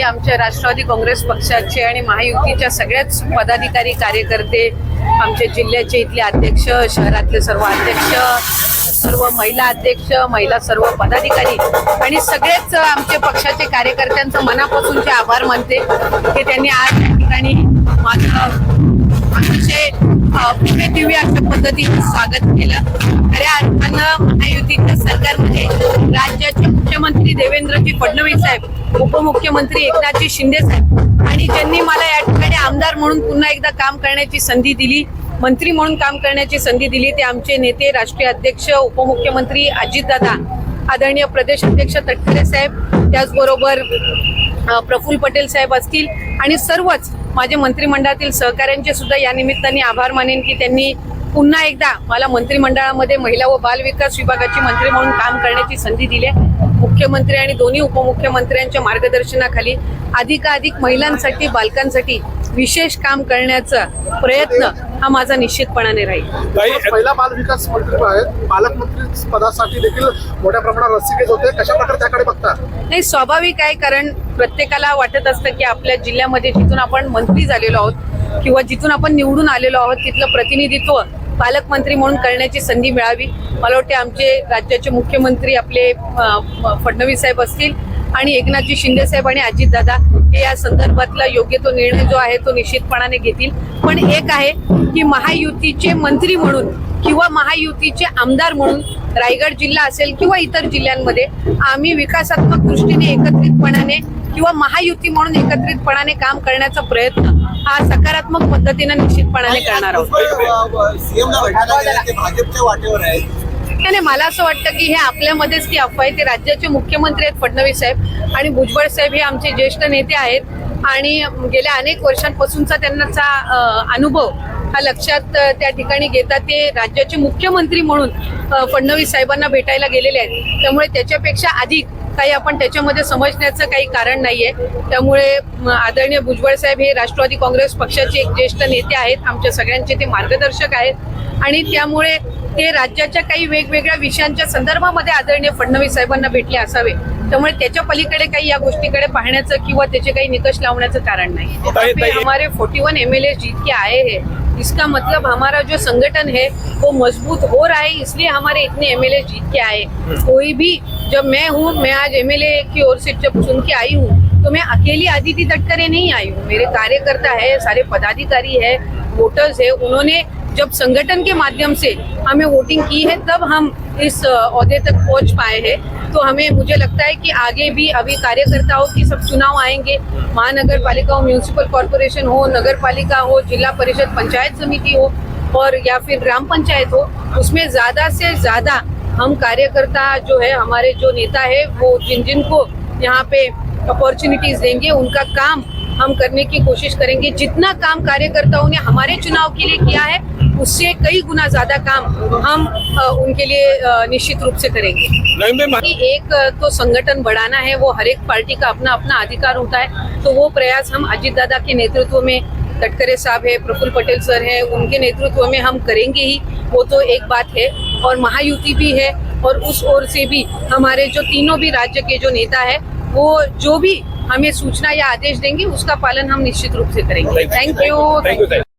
आमच्या राष्ट्रवादी काँग्रेस पक्षाचे आणि महायुतीच्या सगळ्याच पदाधिकारी कार्यकर्ते आमच्या जिल्ह्याचे इथले अध्यक्ष शहरातले सर्व अध्यक्ष सर्व महिला अध्यक्ष महिला सर्व पदाधिकारी आणि सगळेच आमचे पक्षाचे कार्यकर्त्यांचं मनापासूनचे आभार मानते की त्यांनी आज ठिकाणी माझं अतिशय अ, दिव्य अशा पद्धतीने स्वागत केलं. खऱ्या अर्थानं महायुतीच्या सरकारमध्ये राज्याचे मुख्यमंत्री देवेंद्रजी फडणवीस साहेब उपमुख्यमंत्री एकनाथजी शिंदे साहेब आणि ज्यांनी मला या ठिकाणी आमदार म्हणून पुन्हा एकदा काम करण्याची संधी दिली मंत्री म्हणून काम करण्याची संधी दिली ते आमचे नेते राष्ट्रीय अध्यक्ष उपमुख्यमंत्री अजितदादा आदरणीय प्रदेश अध्यक्ष तटकरे साहेब त्याचबरोबर प्रफुल्ल पटेल साहेब असतील आणि सर्वच माझे मंत्रिमंडळातील सहकाऱ्यांचे सुद्धा या निमित्ताने आभार मानेन की त्यांनी पुन्हा एकदा मला मंत्रिमंडळामध्ये महिला व बाल विकास विभागाची मंत्री म्हणून काम करण्याची संधी दिली आहे. मुख्यमंत्री आणि दोन्ही उपमुख्यमंत्र्यांच्या मार्गदर्शनाखाली अधिकाधिक महिलांसाठी बालकांसाठी विशेष काम करण्याचा प्रयत्न हा माझा निश्चितपणाने राहील. पहिला बालविकास मंत्री आहेत. पालकमंत्री पदासाठी देखील मोठ्या प्रमाणात रस्सीखेच होते. कशा प्रकारे त्याकडे बघता? नाही स्वाभाविक आहे कारण प्रत्येकाला वाटत असतं की आपल्या जिल्ह्यामध्ये जिथून आपण मंत्री झालेलो आहोत किंवा जिथून आपण निवडून आलेलो आहोत तिथलं प्रतिनिधित्व पालकमंत्री म्हणून करण्याची संधी मिळावी. मला वाटते आमचे राज्याचे मुख्यमंत्री आपले फडणवीस साहेब असतील आणि एकनाथजी शिंदे साहेब आणि अजितदादा हे या संदर्भातला योग्य तो निर्णय जो आहे तो निश्चितपणाने घेतील. पण एक आहे की महायुतीचे मंत्री म्हणून किंवा महायुतीचे आमदार म्हणून रायगड जिल्हा असेल किंवा इतर जिल्ह्यांमध्ये आम्ही विकासात्मक दृष्टीने एकत्रितपणाने किंवा महायुती म्हणून एकत्रितपणाने काम करण्याचा प्रयत्न हा सकारात्मक पद्धतीने निश्चितपणाने करणार आहोत. त्याने मला असं वाटतं की हे आपल्यामध्येच ती अफवा आहे. ते राज्याचे मुख्यमंत्री आहेत फडणवीस साहेब आणि भुजबळ साहेब हे आमचे ज्येष्ठ नेते आहेत. आणि गेल्या अनेक वर्षांपासूनचा त्यांचा अनुभव हा लक्षात त्या ठिकाणी घेता ते राज्याचे मुख्यमंत्री म्हणून फडणवीस साहेबांना भेटायला गेलेले आहेत. त्यामुळे त्याच्यापेक्षा अधिक काही आपण त्याच्यामध्ये समजण्याचं काही कारण नाहीये. त्यामुळे म, आदरणीय भुजबळ साहेब हे राष्ट्रवादी काँग्रेस पक्षाचे एक ज्येष्ठ नेते आहेत. आमच्या सगळ्यांचे ते मार्गदर्शक आहेत. आणि त्यामुळे ते राज्याच्या काही वेगवेगळ्या विषयांच्या संदर्भामध्ये आदरणीय फडणवीस साहेबांना भेटले असावे. त्यामुळे त्याच्या पलीकडे काही या गोष्टीकडे पाहण्याचं किंवा त्याचे काही निकष लावण्याचं कारण नाही ताई- अभी हमारे 41 एमएलए जीत के आए हैं इसका मतलब हमारा जो संगठन है वो मजबूत हो रहा है इसलिए हमारे इतने एमएलए जीत के आए कोई भी जब मैं हूँ मैं आज एमएलए की ओर से जब चुन के आई हूँ तो मैं अकेली अदिति तटकरे नहीं आई हूँ। मेरे कार्यकर्ता है सारे पदाधिकारी है वोटर्स है। उन्होंने जब संगठन के माध्यम से हमें वोटिंग की है तब हम इस अ, ओहदे तक पहुँच पाए हैं। तो हमें मुझे लगता है कि आगे भी अभी कार्यकर्ताओं की सब चुनाव आएँगे। महानगर पालिका हो म्यूनिसिपल कॉरपोरेशन हो नगर पालिका हो जिला परिषद पंचायत समिति हो और या फिर ग्राम पंचायत हो उसमें ज़्यादा से ज़्यादा हम कार्यकर्ता जो है हमारे जो नेता है वो जिन जिन को यहाँ पे अपॉर्चुनिटीज़ देंगे उनका काम हम करने की कोशिश करेंगे। जितना काम कार्यकर्ताओं ने हमारे चुनाव के लिए किया है उससे कई गुना ज़्यादा काम हम उनके लिए निश्चित रूप से करेंगे। एक तो संगठन बढ़ाना है वो हर एक पार्टी का अपना अपना अधिकार होता है तो वो प्रयास हम अजीत दादा के नेतृत्व में तटकरे साहब है प्रफुल्ल पटेल सर है उनके नेतृत्व में हम करेंगे ही वो तो एक बात है। और महायुति भी है और उस ओर से भी हमारे जो तीनों भी राज्य के जो नेता है वो जो भी हमें सूचना या आदेश देंगे उसका पालन हम निश्चित रूप से करेंगे। Thank you